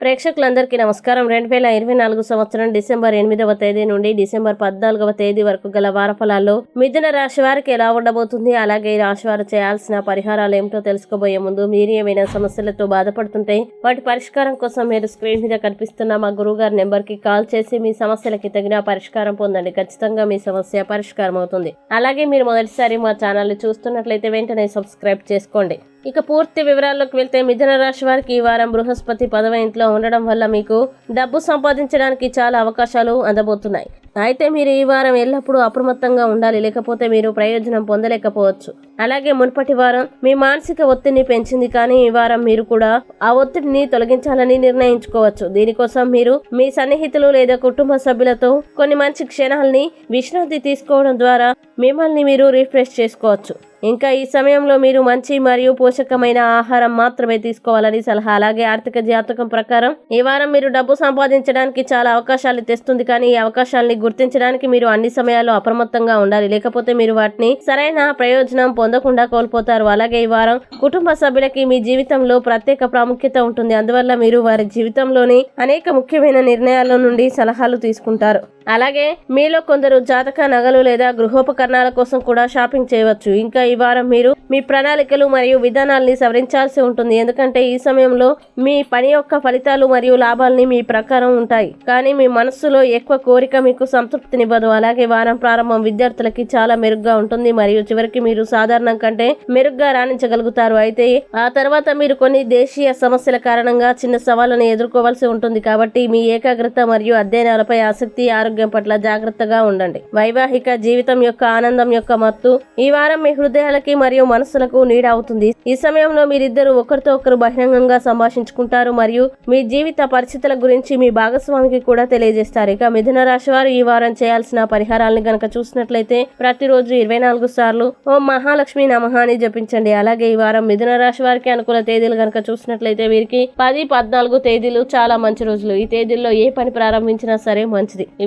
ప్రేక్షకులందరికీ నమస్కారం. రెండు వేల ఇరవై నాలుగు సంవత్సరం డిసెంబర్ ఎనిమిదవ తేదీ నుండి డిసెంబర్ పద్నాలుగవ తేదీ వరకు గల వారఫలాల్లో మిథున రాశి వారికి ఎలా ఉండబోతుంది? అలాగే ఈ రాశి వారు చేయాల్సిన పరిహారాలు ఏమిటో తెలుసుకోబోయే ముందు మీరు ఏమైనా సమస్యలతో బాధపడుతుంటే వాటి పరిష్కారం కోసం మీరు స్క్రీన్ మీద కనిపిస్తున్న మా గురువు గారి నెంబర్కి కాల్ చేసి మీ సమస్యలకి తగిన పరిష్కారం పొందండి. ఖచ్చితంగా మీ సమస్య పరిష్కారం అవుతుంది అలాగే మీరు మొదటిసారి మా ఛానల్ చూస్తున్నట్లయితే వెంటనే సబ్స్క్రైబ్ చేసుకోండి. ఇక పూర్తి వివరాల్లోకి వెళ్తే మిథున రాశి వారికి ఈ వారం బృహస్పతి పదవ ఇంట్లో ఉండడం వల్ల మీకు డబ్బు సంపాదించడానికి చాలా అవకాశాలు అందబోతున్నాయి. అయితే మీరు ఈ వారం ఎల్లప్పుడూ అప్రమత్తంగా ఉండాలి లేకపోతే మీరు ప్రయోజనం పొందలేకపోవచ్చు. అలాగే మునుపటి వారం మీ మానసిక ఒత్తిడిని పెంచింది కానీ ఈ వారం మీరు కూడా ఆ ఒత్తిడిని తొలగించాలని నిర్ణయించుకోవచ్చు. దీనికోసం మీరు మీ సన్నిహితులు లేదా కుటుంబ సభ్యులతో కొన్ని మంచి క్షణాల్ని విశ్రాంతి తీసుకోవడం ద్వారా మిమ్మల్ని మీరు రిఫ్రెష్ చేసుకోవచ్చు. ఇంకా ఈ సమయంలో మీరు మంచి మరియు పోషకమైన ఆహారం మాత్రమే తీసుకోవాలని సలహా. అలాగే ఆర్థిక జాతకం ప్రకారం ఈ వారం మీరు డబ్బు సంపాదించడానికి చాలా అవకాశాలు తెస్తుంది కానీ ఈ అవకాశాలని గుర్తించడానికి మీరు అన్ని సమయాల్లో అప్రమత్తంగా ఉండాలి. లేకపోతే మీరు వాటిని సరైన ప్రయోజనం పొందకుండా కోల్పోతారు. అలాగే ఈ వారం కుటుంబ సభ్యులకి మీ జీవితంలో ప్రత్యేక ప్రాముఖ్యత ఉంటుంది. అందువల్ల మీరు వారి జీవితంలోని అనేక ముఖ్యమైన నిర్ణయాల నుండి సలహాలు తీసుకుంటారు. అలాగే మీలో కొందరు జాతక నగలు లేదా గృహోపకరణాల కోసం కూడా షాపింగ్ చేయవచ్చు. ఇంకా ఈ వారం మీరు మీ ప్రణాళికలు మరియు విధానాల్ని సవరించాల్సి ఉంటుంది. ఎందుకంటే ఈ సమయంలో మీ పని యొక్క ఫలితాలు మరియు లాభాల్ని మీ ప్రకారం ఉంటాయి. కానీ మీ మనస్సులో ఎక్కువ కోరిక మీకు సంతృప్తినివ్వదు. అలాగే వారం ప్రారంభం విద్యార్థులకి చాలా మెరుగ్గా ఉంటుంది. మరియు చివరికి మీరు సాధారణం కంటే మెరుగ్గా రాణించగలుగుతారు. అయితే ఆ తర్వాత మీరు కొన్ని దేశీయ సమస్యల కారణంగా చిన్న సవాళ్ళను ఎదుర్కోవాల్సి ఉంటుంది. కాబట్టి మీ ఏకాగ్రత మరియు అధ్యయనాలపై ఆసక్తి ఆరోగ్యం పట్ల జాగ్రత్తగా ఉండండి. వైవాహిక జీవితం యొక్క ఆనందం యొక్క మత్తు ఈ వారం మీ హృదయాలకి మరియు మనస్సులకు నీడ అవుతుంది ఈ సమయంలో మీరిద్దరు ఒకరితో ఒకరు బహిరంగంగా సంభాషించుకుంటారు మరియు మీ జీవిత పరిస్థితుల గురించి మీ భాగస్వామికి కూడా తెలియజేస్తారు. ఇక మిథున రాశి వారు ఈ వారం చేయాల్సిన పరిహారాలను గనక చూసినట్లయితే ప్రతిరోజు ఇరవై నాలుగు సార్లు ఓం మహాలక్ష్మి నమః అని జపించండి. అలాగే ఈ వారం మిథున రాశి వారికి అనుకూల తేదీలు గనక చూసినట్లయితే వీరికి పది పద్నాలుగు తేదీలు చాలా మంచి రోజులు. ఈ తేదీల్లో ఏ పని ప్రారంభించినా సరే మంచిది. ఈ